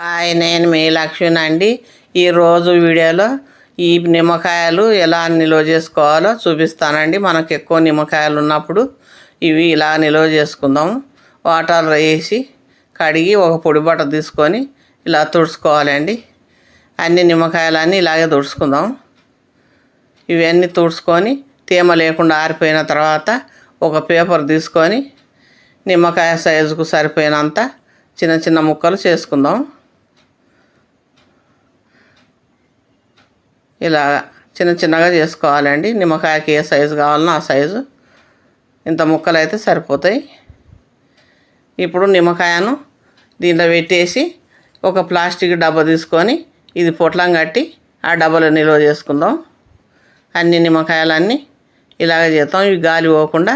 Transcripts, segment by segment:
Hi నేను మీ లక్ష్మణ్ అండి. ఈరోజు వీడియోలో ఈ నిమ్మకాయలు ఎలా నిల్వ చేసుకోవాలో చూపిస్తానండి. మనకు ఎక్కువ నిమ్మకాయలు ఉన్నప్పుడు ఇవి ఇలా నిల్వ చేసుకుందాం. వాటర్ వేసి కడిగి ఒక పొడి బట్ట తీసుకొని ఇలా తుడుచుకోవాలండి. అన్ని నిమ్మకాయలన్నీ ఇలాగే తుడుచుకుందాం. ఇవన్నీ తుడుచుకొని తేమ లేకుండా ఆరిపోయిన తర్వాత ఒక పేపర్ తీసుకొని నిమ్మకాయ సైజుకు సరిపోయినంత చిన్న చిన్న ముక్కలు చేసుకుందాం. ఇలా చిన్న చిన్నగా చేసుకోవాలండి. నిమ్మకాయకి ఏ సైజు కావాలనో ఆ సైజు. ఇంత ముక్కలు అయితే సరిపోతాయి. ఇప్పుడు నిమ్మకాయను దీంట్లో పెట్టేసి ఒక ప్లాస్టిక్ డబ్బా తీసుకొని ఇది పొట్లం కట్టి ఆ డబ్బాలో నిల్వ చేసుకుందాం. అన్ని నిమ్మకాయలన్నీ ఇలాగ చేద్దాం. ఇవి గాలి పోకుండా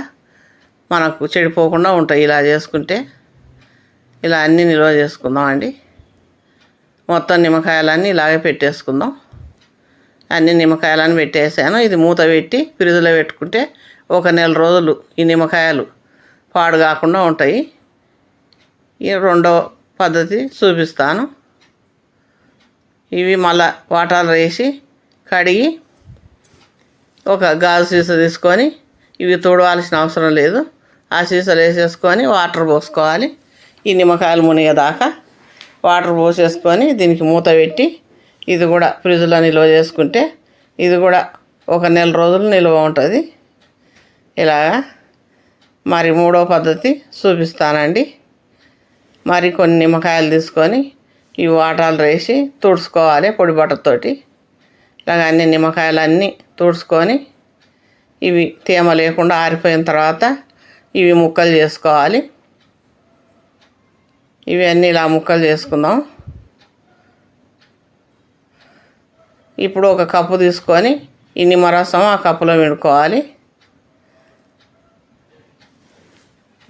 మనకు చెడిపోకుండా ఉంటాయి. ఇలా చేసుకుంటే ఇలా అన్నీ నిల్వ చేసుకుందాం అండి మొత్తం నిమ్మకాయలన్నీ ఇలాగే పెట్టేసుకుందాం. అన్ని నిమ్మకాయలను పెట్టేసాను. ఇది మూత పెట్టి ఫ్రిడ్జ్లో పెట్టుకుంటే ఒక నెల రోజులు ఈ నిమ్మకాయలు పాడు కాకుండా ఉంటాయి. ఈ రెండో పద్ధతి చూపిస్తాను. ఇవి మళ్ళా వాటర్ వేసి కడిగి ఒక గాజు సీస తీసుకొని ఇవి తుడవాల్సిన అవసరం లేదు. ఆ సీసాలు వేసేసుకొని వాటర్ పోసుకోవాలి. ఈ నిమ్మకాయలు మునిగేదాకా వాటర్ పోసేసుకొని దీనికి మూత పెట్టి ఇది కూడా ఫ్రిడ్జ్లో నిల్వ చేసుకుంటే ఇది కూడా ఒక నెల రోజులు నిల్వ ఉంటుంది. ఇలాగా మరి మూడో పద్ధతి చూపిస్తానండి. మరి కొన్ని నిమ్మకాయలు తీసుకొని ఈ వాటాలు వేసి తుడుచుకోవాలి పొడి బట్టతోటి ఇలాగ అన్ని నిమ్మకాయలు అన్నీ తుడుచుకొని ఇవి తేమ లేకుండా ఆరిపోయిన తర్వాత ఇవి ముక్కలు చేసుకోవాలి. ఇవి అన్నీ ఇలా ముక్కలు చేసుకుందాం. ఇప్పుడు ఒక కప్పు తీసుకొని ఈ నిమ్మరసం ఆ కప్పులో విడుకోవాలి.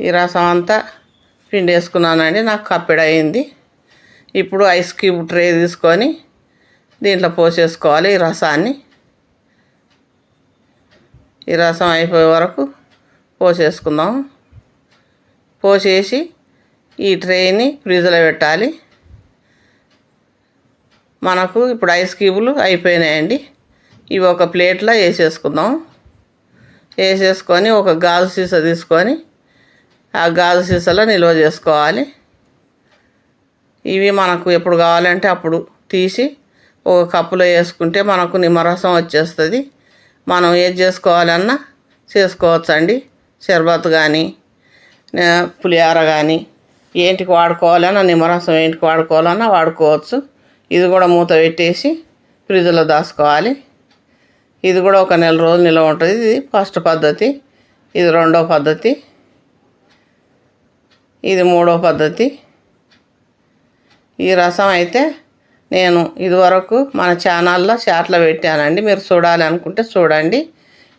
ఈ రసం అంతా పిండి వేసుకున్నానండి నాకు కప్పెడ అయింది. ఇప్పుడు ఐస్ క్యూబ్ ట్రే తీసుకొని దీంట్లో పోసేసుకోవాలి ఈ రసాన్ని. ఈ రసం అయిపోయే వరకు పోసేసుకుందాం. పోసేసి ఈ ట్రేని ఫ్రిడ్జ్లో పెట్టాలి. మనకు ఇప్పుడు ఐస్ క్యూబులు అయిపోయినాయండి. ఇవి ఒక ప్లేట్లో వేసేసుకుందాం. వేసేసుకొని ఒక గాజు సీసా తీసుకొని ఆ గాజు సీసాలో నిల్వ చేసుకోవాలి. ఇవి మనకు ఎప్పుడు కావాలంటే అప్పుడు తీసి ఒక కప్పులో వేసుకుంటే మనకు నిమ్మరసం వచ్చేస్తుంది. మనం ఏది చేసుకోవాలన్నా చేసుకోవచ్చండి. షర్బత్ కానీ పులిహార కానీ ఏంటికి వాడుకోవాలన్నా నిమ్మరసం ఏంటికి వాడుకోవాలన్నా వాడుకోవచ్చు. ఇది కూడా మూత పెట్టేసి ఫ్రిడ్జ్లో దాచుకోవాలి. ఇది కూడా ఒక నెల రోజులు నిల్వ ఉంటుంది. ఇది ఫస్ట్ పద్ధతి ఇది రెండో పద్ధతి ఇది మూడో పద్ధతి. ఈ రసం అయితే నేను ఇదివరకు మన ఛానల్లో చాట్లో పెట్టానండి. మీరు చూడాలి అనుకుంటే చూడండి.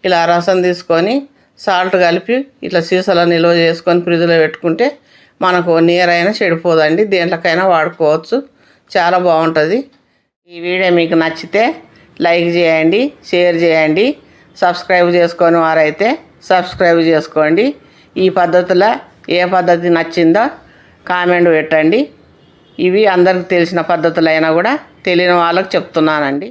ఇలా రసం తీసుకొని సాల్ట్ కలిపి ఇట్లా సీసాలో నిల్వ చేసుకొని ఫ్రిడ్జ్లో పెట్టుకుంటే మనకు నీరైనా చెడిపోదండి. దేంట్లోకైనా వాడుకోవచ్చు. చాలా బాగుంటుంది. ఈ వీడియో మీకు నచ్చితే లైక్ చేయండి షేర్ చేయండి సబ్స్క్రైబ్ చేసుకొని వారైతే సబ్స్క్రైబ్ చేసుకోండి. ఈ పద్ధతిలో ఏ పద్ధతి నచ్చిందో కామెంట్ పెట్టండి. ఇవి అందరికి తెలిసిన పద్ధతులైనా కూడా తెలియని వాళ్ళకి చెప్తున్నానండి.